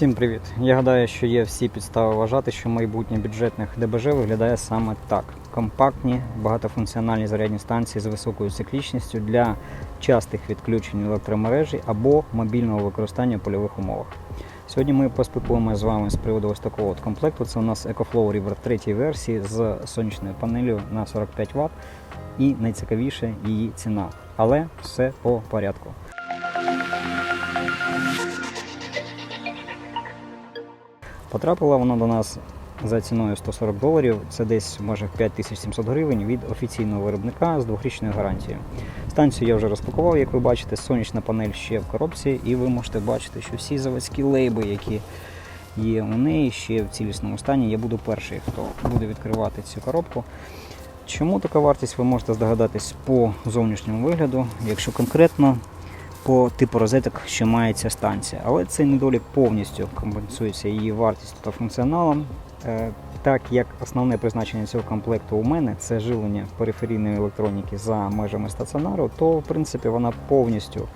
Всім привіт! Я гадаю, що є всі підстави вважати, що майбутнє бюджетних ДБЖ виглядає саме так: компактні, багатофункціональні зарядні станції з високою циклічністю для частих відключень електромережі або мобільного використання в польових умовах. Сьогодні ми поспілкуємося з вами з приводу ось такого от комплекту. Це у нас EcoFlow River 3 версії з сонячною панелью на 45 Вт і найцікавіше її ціна. Але все по порядку. Потрапила вона до нас за ціною 140 доларів. Це десь межах 5700 гривень від офіційного виробника з двохрічною гарантією. Станцію я вже розпакував, як ви бачите, сонячна панель ще в коробці, і ви можете бачити, що всі заводські лейби, які є у неї, ще в цілісному стані. Я буду перший, хто буде відкривати цю коробку. Чому така вартість, ви можете здогадатись по зовнішньому вигляду, якщо конкретно по типу розеток, що має ця станція. Але цей недолік повністю компенсується її вартістю та функціоналом. Е, Так як основне призначення цього комплекту у мене це живлення периферійної електроніки за межами стаціонару, то в принципі вона повністю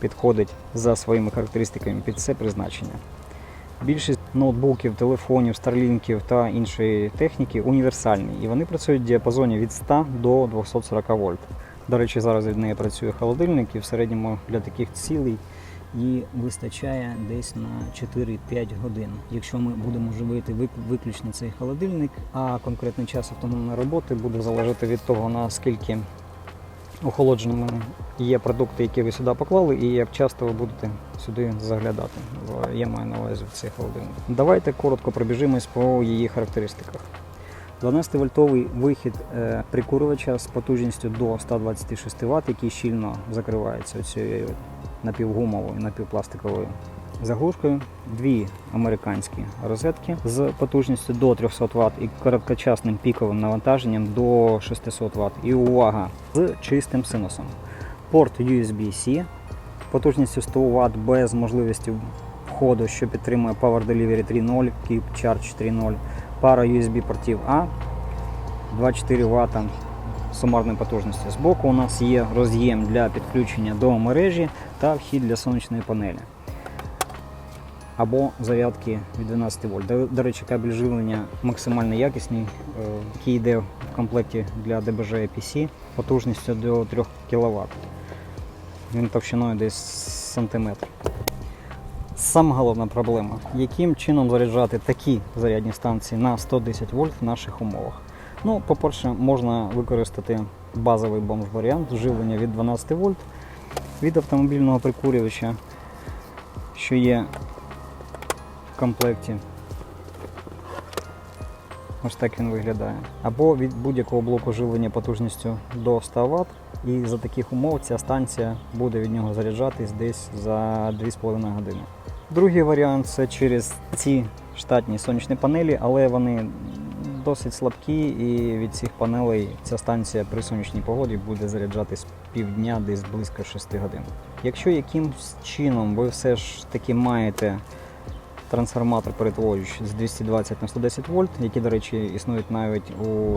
підходить за своїми характеристиками під це призначення. Більшість ноутбуків, телефонів, старлінків та іншої техніки універсальні, і вони працюють в діапазоні від 100 до 240 вольт. До речі, зараз від неї працює холодильник, і в середньому для таких цілей її вистачає десь на 4-5 годин. Якщо ми будемо живити виключно цей холодильник, а конкретний час автономної роботи буде залежати від того, наскільки охолодженими є продукти, які ви сюди поклали, і як часто ви будете сюди заглядати. Я маю на увазі в цей холодильник. Давайте коротко пробіжимось по її характеристиках. 12-вольтовий вихід е, прикурювача з потужністю до 126 Вт, який щільно закривається цією напівгумовою, напівпластиковою заглушкою. Дві американські розетки з потужністю до 300 Вт і короткочасним піковим навантаженням до 600 Вт. І увага з чистим синусом. Порт USB-C потужністю 100 Вт без можливості входу, що підтримує Power Delivery 3.0, Keep Charge 3.0 пара USB портів А 24 Вт сумарної потужності. Збоку у нас є роз'єм для підключення до мережі та вхід для сонячної панелі. Або зарядки від 12 вольт. До, речі, кабель живлення максимально якісний, е, який йде в комплекті для DBG PC потужністю до 3 кВт. Він товщиною десь сантиметр. Саме головна проблема, яким чином заряджати такі зарядні станції на 110 вольт в наших умовах. Ну, по-перше, можна використати базовий бомж-варіант живлення від 12 вольт від автомобільного прикурювача, що є в комплекті. Ось так він виглядає. Або від будь-якого блоку живлення потужністю до 100 Вт. І за таких умов ця станція буде від нього заряджатись десь за 2,5 години. Другий варіант це через ці штатні сонячні панелі, але вони досить слабкі, і від цих панелей ця станція при сонячній погоді буде заряджатись півдня, десь близько 6 годин. Якщо якимсь чином ви все ж таки маєте трансформатор перетворюючи з 220 на 110 вольт, які, до речі, існують навіть у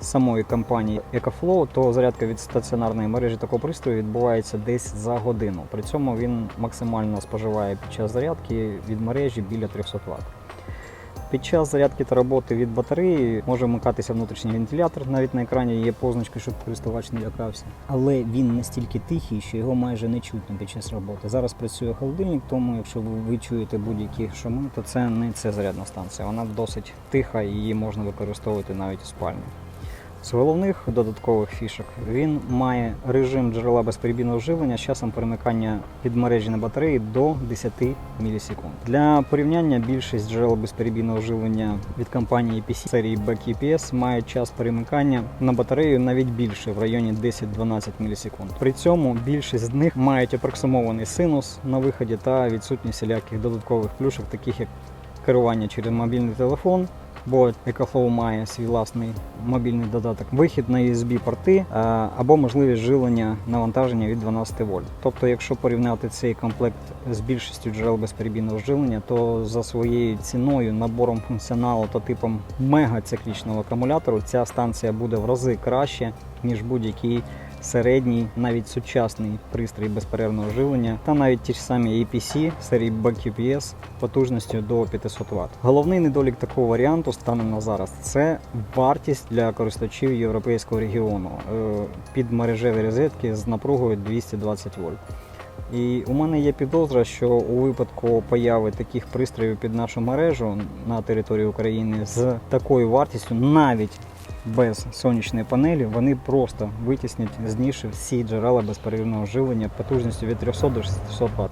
самої компанії EcoFlow, то зарядка від стаціонарної мережі такого пристрою відбувається десь за годину. При цьому він максимально споживає під час зарядки від мережі біля 300 Вт. Під час зарядки та роботи від батареї може вмикатися внутрішній вентилятор. Навіть на екрані є позначка, щоб користувач не лякався. Але він настільки тихий, що його майже не чутно під час роботи. Зараз працює холодильник, тому якщо ви чуєте будь-які шуми, то це не ця зарядна станція. Вона досить тиха і її можна використовувати навіть у спальні. З головних додаткових фішок він має режим джерела безперебійного живлення з часом перемикання від мережі на батареї до 10 мілісекунд. Для порівняння більшість джерел безперебійного живлення від компанії EPC серії BackEPS мають час перемикання на батарею навіть більше в районі 10-12 мілісекунд. При цьому більшість з них мають апроксимований синус на виході та відсутність всіляких додаткових плюшок, таких як керування через мобільний телефон, бо EcoFlow має свій власний мобільний додаток, вихід на USB-порти е, або можливість живлення навантаження від 12 вольт. Тобто, якщо порівняти цей комплект з більшістю джерел безперебійного живлення, то за своєю ціною, набором функціоналу та типом мегациклічного акумулятору ця станція буде в рази краще, ніж будь-який середній, навіть сучасний пристрій безперервного живлення, та навіть ті ж самі APC серії BackUPS потужністю до 500 Вт. Головний недолік такого варіанту станом на зараз це вартість для користувачів європейського регіону е, під мережеві розетки з напругою 220 вольт. І у мене є підозра, що у випадку появи таких пристроїв під нашу мережу на території України з такою вартістю, навіть без сонячної панелі, вони просто витіснять з ніші всі джерела безперервного живлення потужністю від 300 до 600 Вт.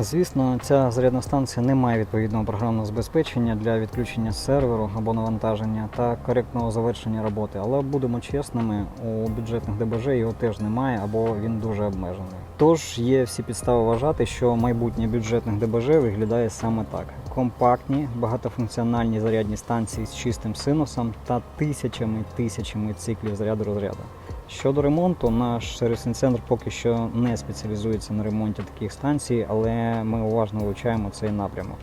Звісно, ця зарядна станція не має відповідного програмного забезпечення для відключення серверу або навантаження та коректного завершення роботи, але будемо чесними, у бюджетних ДБЖ його теж немає або він дуже обмежений. Тож є всі підстави вважати, що майбутнє бюджетних ДБЖ виглядає саме так: компактні, багатофункціональні зарядні станції з чистим синусом та тисячами тисячами циклів заряду розряду. Щодо ремонту, наш сервісний центр поки що не спеціалізується на ремонті таких станцій, але ми уважно вивчаємо цей напрямок.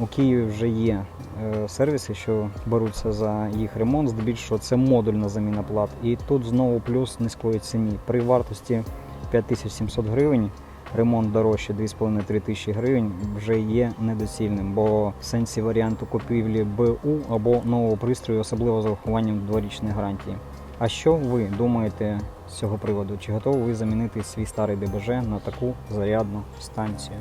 У Києві вже є е, сервіси, що беруться за їх ремонт. Здебільшого це модульна заміна плат. І тут знову плюс низької ціні. При вартості 5700 гривень ремонт дорожче 2,5-3 тисячі гривень вже є недоцільним, бо в сенсі варіанту купівлі БУ або нового пристрою, особливо з урахуванням дворічної гарантії. А що ви думаєте з цього приводу? Чи готові ви замінити свій старий ДБЖ на таку зарядну станцію?